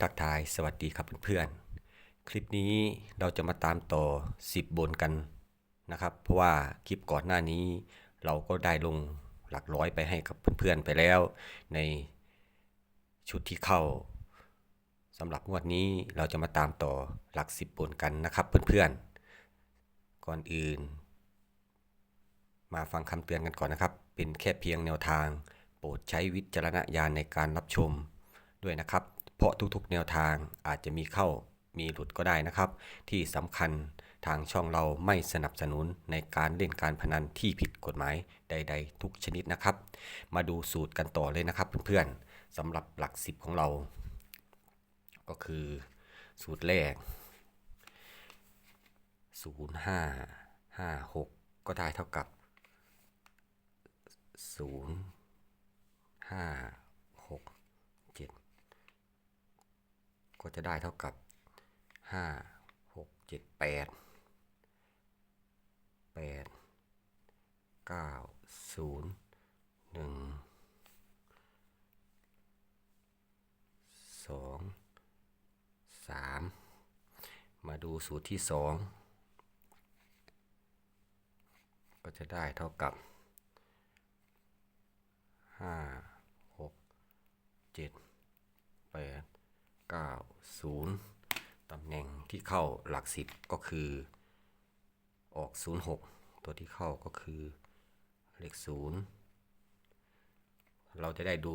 ทักทายสวัสดีครับเพื่อนๆ คลิปนี้เราจะมาตามต่อ 10 บนกันนะครับ เพราะว่าคลิปก่อนหน้านี้ เราก็ได้ลงหลักร้อยไปให้กับเพื่อนๆไปแล้ว ในชุดที่เข้าสำหรับงวดนี้เราจะมาตามต่อหลัก 10 บนกันนะครับเพื่อนๆ ก่อนอื่น มาฟังคำเตือนกันก่อนนะครับ เป็นแค่เพียงแนวทาง โปรดใช้วิจารณญาณในการรับชมด้วยนะครับ เพราะทุกๆ แนวทางอาจจะมีเข้ามีหลุดก็ได้นะครับ ที่สำคัญทางช่องเราไม่สนับสนุนในการเล่นการพนันที่ผิดกฎหมายใด ๆ ทุกชนิดนะครับ มาดูสูตรกันต่อเลยนะครับเพื่อนๆสำหรับหลักสิบของเรา ก็คือสูตรแรก 0 5 5 6 ก็ได้เท่ากับ 0 5 6 7 ก็จะได้เท่ากับ 5 6 7 8 8 9 0 1 2 3 มาดูสูตรที่ 2 ก็จะได้เท่ากับห้าหกเจ็ดแปดเก้าศูนย์ตำแหน่งที่เข้าหลักสิบก็คือ ออกศูนย์หกตัวที่เข้าก็คือเลขศูนย์เราจะได้ดู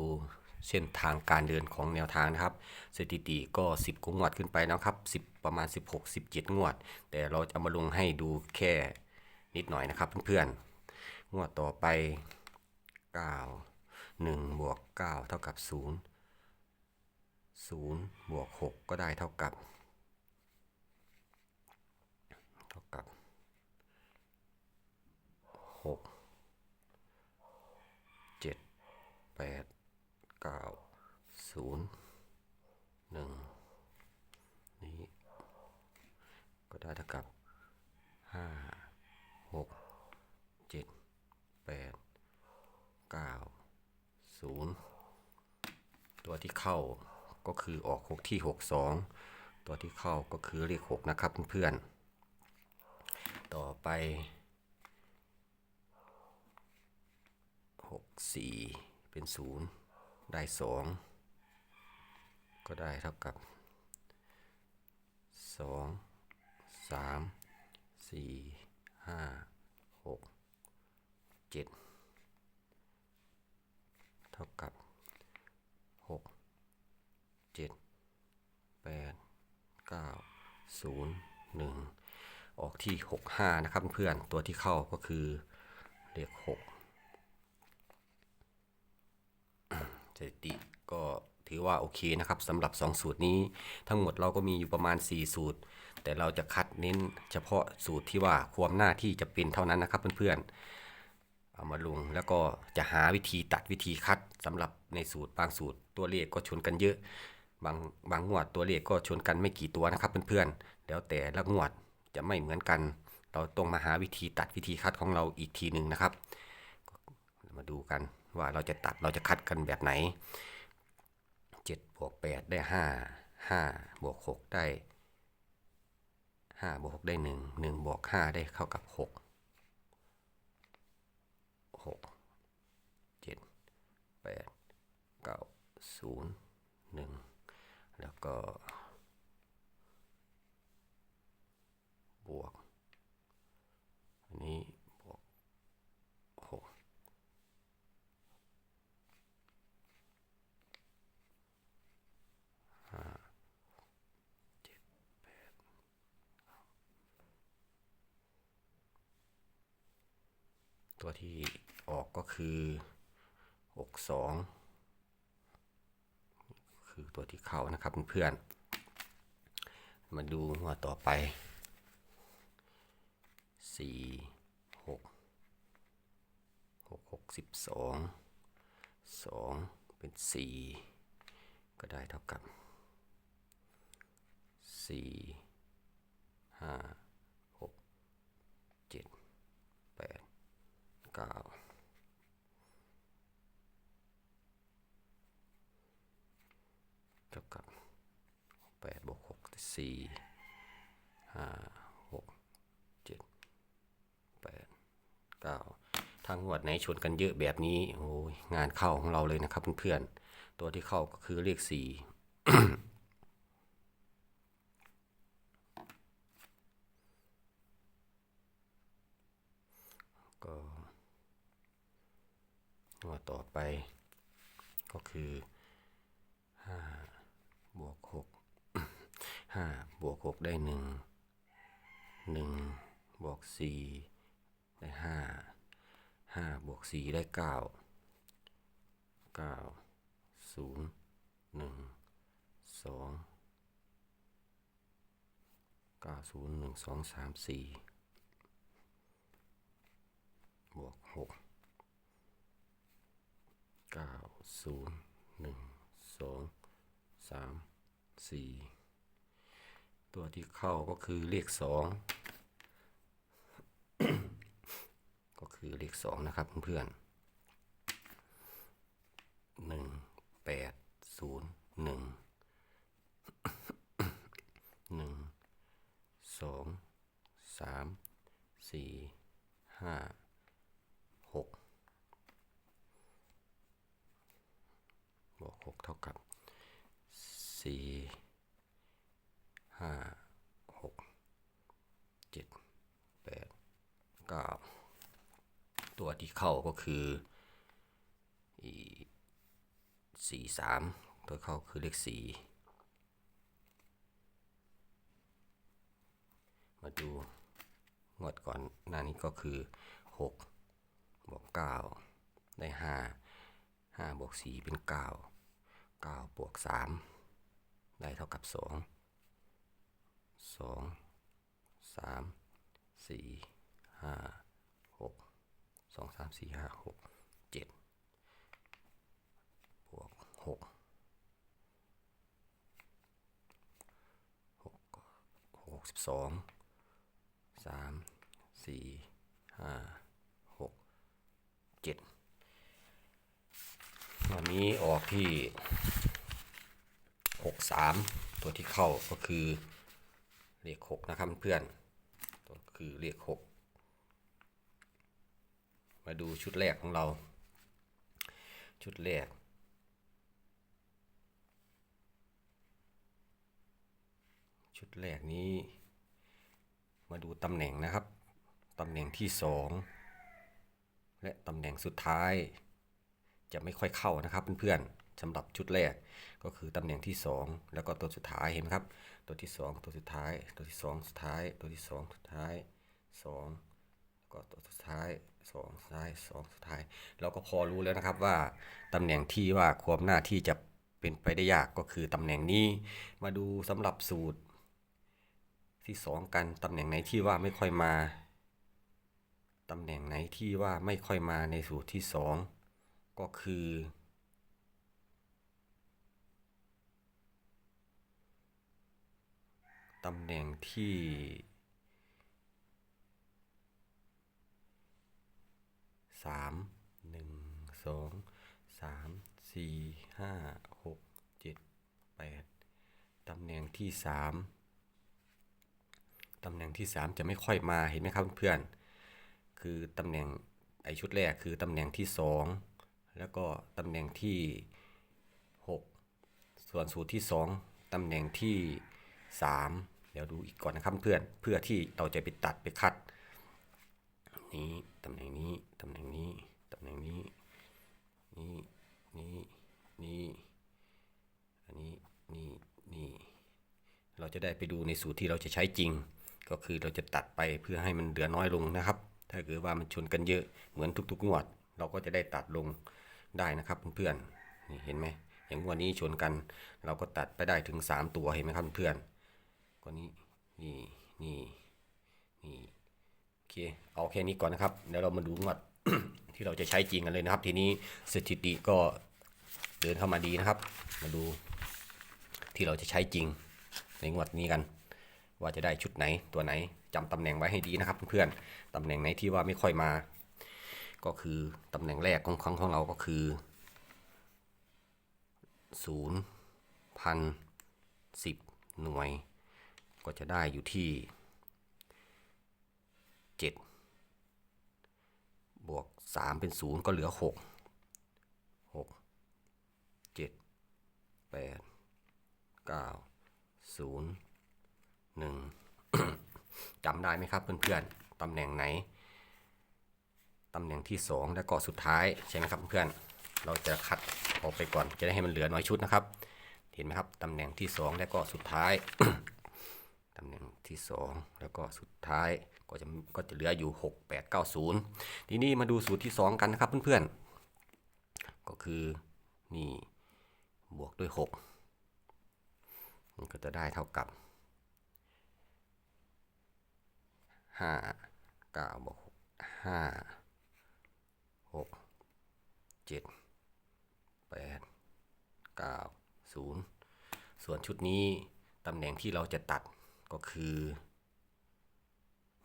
เส้นทางการเดินของแนวทางนะครับ สถิติก็ 10กงวดขึ้นไปนะครับ 10 ประมาณ 16 17 งวด แต่เราจะเอามาลงให้ดูแค่นิดหน่อยนะครับเพื่อนๆ งวดต่อไป 9 1บวก9เท่ากับ 0 0บวก6ก็ได้เท่ากับ เท่ากับ 6 7 8 9 0 1 นี้ ก็ได้เท่ากับ 5 6 7 8 9 0 ตัวที่เข้า ก็คือออก 6 ที่ 62 ตัวที่เข้าก็คือเลข 6 นะครับเพื่อนๆ ต่อไป 6 4 เป็น 0 ได้ 2 ก็ได้เท่ากับ 2 3 4 5 6 7 เท่ากับ 7 8 9 0 1ออกที่65นะครับเพื่อนตัวที่เข้าก็คือเลข6สถิติก็ถือว่าโอเคนะครับสำหรับ 2 สูตรนี้ทั้งหมดเราก็มีอยู่ประมาณ 4 สูตร แต่เราจะคัดเน้นเฉพาะสูตรที่ว่าความหน้าที่จะเป็นเท่านั้นนะครับเพื่อนๆเอามาลงแล้วก็จะหาวิธีตัดวิธีคัดสำหรับในสูตรบางสูตรตัวเลขก็ชนกันเยอะ บางบางงวดตัวเลขก็ชนกันไม่กี่ตัวนะครับเพื่อนๆแล้วแต่ละงวดจะไม่เหมือนกัน เราต้องมาหาวิธีตัดวิธีคัดของเราอีกทีหนึ่งนะครับ มาดูกันว่าเราจะตัดเราจะคัดกันแบบไหน7บวก8ได้ 5 5บวก6ได้5บวก6ได้ 1 1บวก5ได้เข้ากับ 6 6 7 8 9 0 1 แล้วก็ บวก อันนี้บวกหกห้าเจ็ดแปดตัวที่ออกก็คือหกสอง คือตัวที่เข้านะครับเพื่อนๆมาดูหัวต่อไป4 6 6 6 12 2เป็น4ก็ได้เท่ากับ4 5 6 7 8 9เท่ากับสี่ห้าหกเจ็ดแปดเก้าทางงวดไหนชนกันเยอะแบบนี้โอ้ยงานเข้าของเราเลยนะครับเพื่อนๆตัวที่เข้าก็คือเลขสี่ก็งวต่อไปก็คือห้า บวกหกห้าบวกหกได้หนึ่งหนึ่งบวกสี่ได้ห้าห้าบวกสี่ได้เก้าเก้าศูนย์หนึ่งสองเก้าศูนย์หนึ่งสองสามสี่บวกหกเก้าศูนย์หนึ่งสอง สามสี่ตัวที่เข้าก็คือเลขสองก็คือเลขสองนะครับเพื่อนหนึ่งแปดศูนย์หนึ่งหนึ่งสองสามสี่ห้าหกบวกหกเท่ากับ สี่ห้าหกเจ็ดแปดเก้าตัวที่เข้าก็คือสี่สามตัวเข้าคือเลขสี่มาดูงวดก่อนหน้านี้ก็คือหกบวกเก้าได้ห้าห้าบวกสี่เป็นเก้าเก้าบวกสาม ได้เท่ากับสองสองสามสี่ห้าหกสองสามสี่ห้าหกเจ็ดบวกหกหกก็หกสิบสองสามสี่ห้าหกเจ็ดวันนี้ออกที่ หกสามตัวที่เข้าก็คือเลขหกนะครับเพื่อนตัวคือเลขหกมาดูชุดแรกของเรา ชุดแรกชุดแรกนี้ มาดูตำแหน่งนะครับ ตำแหน่งที่สองและตำแหน่งสุดท้าย จะไม่ค่อยเข้านะครับเพื่อนๆ สำหรับชุดแรกก็คือตำแหน่งที่สองแล้วก็ตัวสุดท้ายเห็นไหมครับ ตัวที่สองตัวสุดท้าย ตัวที่สองสุดท้าย ตัวที่สองสุดท้ายสองแล้วก็ตัวสุดท้ายสองสุดท้ายสองสุดท้าย เราก็พอรู้แล้วนะครับว่าตำแหน่งที่ว่าความหน้าที่จะเป็นไปได้ยากก็คือตำแหน่งนี้มาดูสำหรับสูตร ที่สองกันตำแหน่งไหนที่ว่าไม่ค่อยมาตำแหน่งไหนที่ว่าไม่ค่อยมาในสูตรที่สองก็คือ ตำแหน่งที่สามหนึ่งสองสามสี่ห้าหกเจ็ดแปดตำแหน่งที่สามตำแหน่งที่3จะไม่ค่อยมาเห็นไหมครับเพื่อนคือตำแหน่งไอชุดแรกคือตำแหน่งที่2แล้วก็ตำแหน่งที่6ส่วนสูตรที่2ตำแหน่งที่3 เดี๋ยวดูอีกก่อนนะครับเพื่อนเพื่อที่เราจะไปตัดไปคัดนี้ตำแหน่งนี้ตำแหน่งนี้ตำแหน่งนี้นี้นี้นี้อันนี้นี่นี่เราจะได้ไปดูในสูตรที่เราจะใช้จริง ก็คือเราจะตัดไปเพื่อให้มันเหลือน้อยลงนะครับ ถ้าเกิดว่ามันชนกันเยอะเหมือนทุก ๆ งวด เราก็จะได้ตัดลงได้นะครับเพื่อนๆนี่เห็นไหมอย่างงวดนี้ชนกัน เราก็ตัดไปได้ถึง 3 ตัวเห็นไหมครับเพื่อน ก็นี้ นี่ นี่ นี่ โอเค เอาแค่นี้ก่อนนะครับ เดี๋ยวเรามาดูงวดที่เราจะใช้จริงกันเลยนะครับ ทีนี้สถิติก็เดินเข้ามาดีนะครับ มาดูที่เราจะใช้จริงในงวดนี้กัน ว่าจะได้ชุดไหนตัวไหนจำตำแหน่งไว้ให้ดีนะครับเพื่อนๆตำแหน่งไหนที่ว่าไม่ค่อยมา ก็คือตำแหน่งแรกของของของเราก็คือศูนย์พันสิบหน่วย ก็จะได้อยู่ที่เจ็ดบวกสามเป็นศูนย์ก็เหลือหกหกเจ็ดแปดเก้าศูนย์หนึ่งจำได้ไหมครับเพื่อนๆ ตำแหน่งไหน ตำแหน่งที่ 2 และก็สุดท้ายใช่ไหมครับเพื่อนเราจะคัดออกไปก่อนจะได้ให้มันเหลือน้อยชุดนะครับ เห็นไหมครับ ตำแหน่งที่ 2 และก็สุดท้าย ตำแหน่งที่ 2 แล้วก็สุดท้ายก็จะก็จะเหลืออยู่ 6 8 9 0 ทีนี้มาดูสูตรที่ 2 กันนะครับเพื่อนๆ ก็คือนี่บวกด้วย 6 มันก็จะได้เท่ากับ 5 9บวก5หกเจ็ดแปดเก้าศูนย์ส่วนชุดนี้ตำแหน่งที่เราจะตัด ก็คือ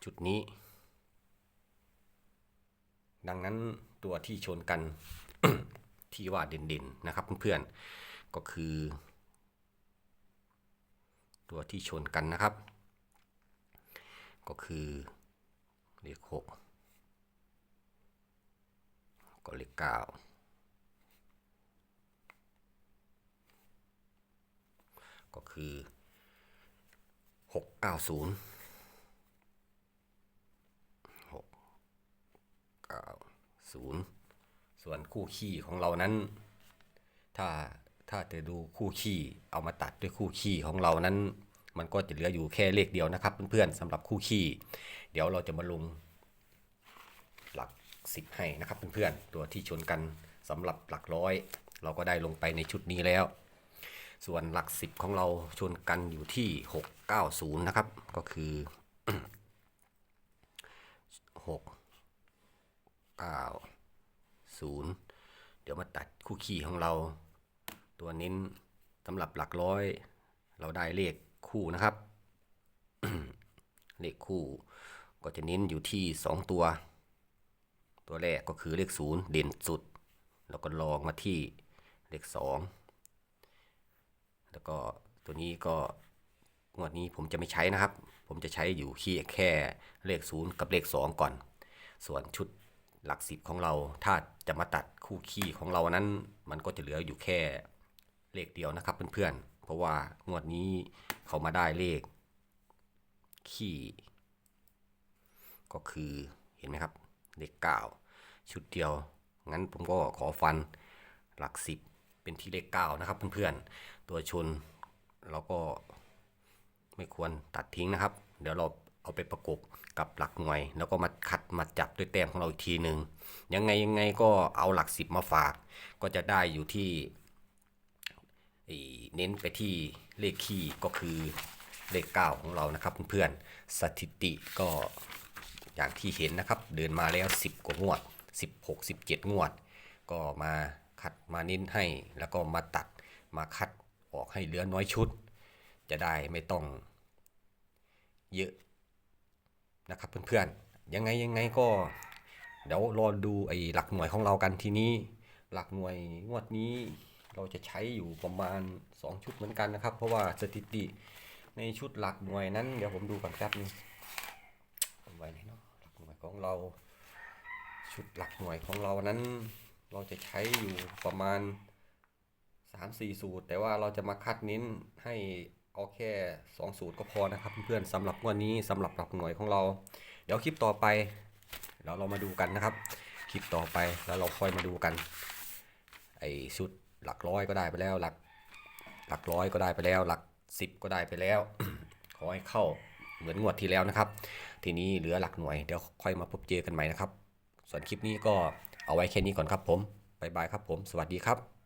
ชุดนี้ ดังนั้นตัวที่ชนกันที่ว่าเด่นๆนะครับเพื่อนๆก็คือ ตัวที่ชนกันนะครับ ก็คือเลขหกก็เลขเก้าก็คือ หกเก้าศูนย์หกเก้าศูนย์ส่วนคู่ขี้ของเรานั้น ถ้าถ้าจะดูคู่ขี้เอามาตัดด้วยคู่ขี้ของเรานั้น มันก็จะเหลืออยู่แค่เลขเดียวนะครับ เพื่อนๆสำหรับคู่ขี้เดี๋ยวเราจะมาลงหลักสิบให้นะครับเพื่อนๆตัวที่ชนกันสำหรับหลักร้อย เราก็ได้ลงไปในชุดนี้แล้ว ส่วนหลักสิบของเราชนกันอยู่ที่ 690 นะครับ ก็คือ 6 9 0 เดี๋ยวมาตัดคู่ขี้ของเรา ตัวเน้นสำหรับหลักร้อย เราได้เลขคู่นะครับ เลขคู่ก็จะเน้นอยู่ที่ 2 ตัว ตัวแรกก็คือเลขศูนย์เด่นสุด แล้วก็ลองมาที่เลขสอง แล้วก็ตัวนี้ก็งวดนี้ผมจะไม่ใช้นะครับ ผมจะใช้อยู่แค่เลขศูนย์กับเลขสองก่อน ส่วนชุดหลักสิบของเราถ้าจะมาตัดคู่ขี้ของเรานั้น มันก็จะเหลืออยู่แค่เลขเดียวนะครับเพื่อนๆ เพราะว่างวดนี้เขามาได้เลข ขี้ ก็คือเห็นไหมครับ เลขเก้าชุดเดียว งั้นผมก็ขอฟันหลักสิบเป็นที่เลขเก้านะครับเพื่อนๆ ตัวชน เราก็ไม่ควรตัดทิ้งนะครับ เดี๋ยวเราเอาไปประกบกับหลักหน่วย แล้วก็มาคัดมาจับด้วยแต้มของเราอีกทีหนึ่งยังไงยังไงก็เอาหลักสิบมาฝาก ก็จะได้อยู่ที่เน้นไปที่เลขคี่ก็คือเลขเก้าของเรานะครับเพื่อนๆสถิติก็อย่างที่เห็นนะครับ เดินมาแล้ว 10 กว่างวด 16 17 งวด ก็มาคัดมาเน้นให้แล้วก็มาตัดมาคัด ออกให้เหลือน้อยชุด จะได้ไม่ต้องเยอะนะครับเพื่อนๆ ยังไงยังไงก็ เดี๋ยวรอดูไอ้หลักหน่วยของเรากันทีนี้ หลักหน่วยงวดนี้เราจะใช้อยู่ประมาณ 2 ชุดเหมือนกันนะครับ เพราะว่าสถิติในชุดหลักหน่วยนั้นเดี๋ยวผมดูก่อนแป๊บนึงเอาไว้เนาะหลักหน่วยของเรา ชุดหลักหน่วยของเรานั้น เราจะใช้อยู่ประมาณ 3-4 สูตร แต่ว่าเราจะมาคัดเน้นให้เอาแค่ 2 สูตรก็พอนะครับ เพื่อนๆสำหรับวันนี้สำหรับหลักหน่วยของเรา เดี๋ยวคลิปต่อไปเดี๋ยวเรามาดูกันนะครับ คลิปต่อไปแล้วเราค่อยมาดูกันไอ้ชุดหลักร้อยก็ได้ไปแล้วหลักหลักร้อยก็ได้ไปแล้ว หลักสิบก็ได้ไปแล้ว ขอให้เข้าเหมือนงวดที่แล้วนะครับ ทีนี้เหลือหลักหน่วยเดี๋ยวค่อยมาพบเจอกันใหม่นะครับ ส่วนคลิปนี้ก็เอาไว้แค่นี้ก่อนครับผมบายบายครับผม สวัสดีครับ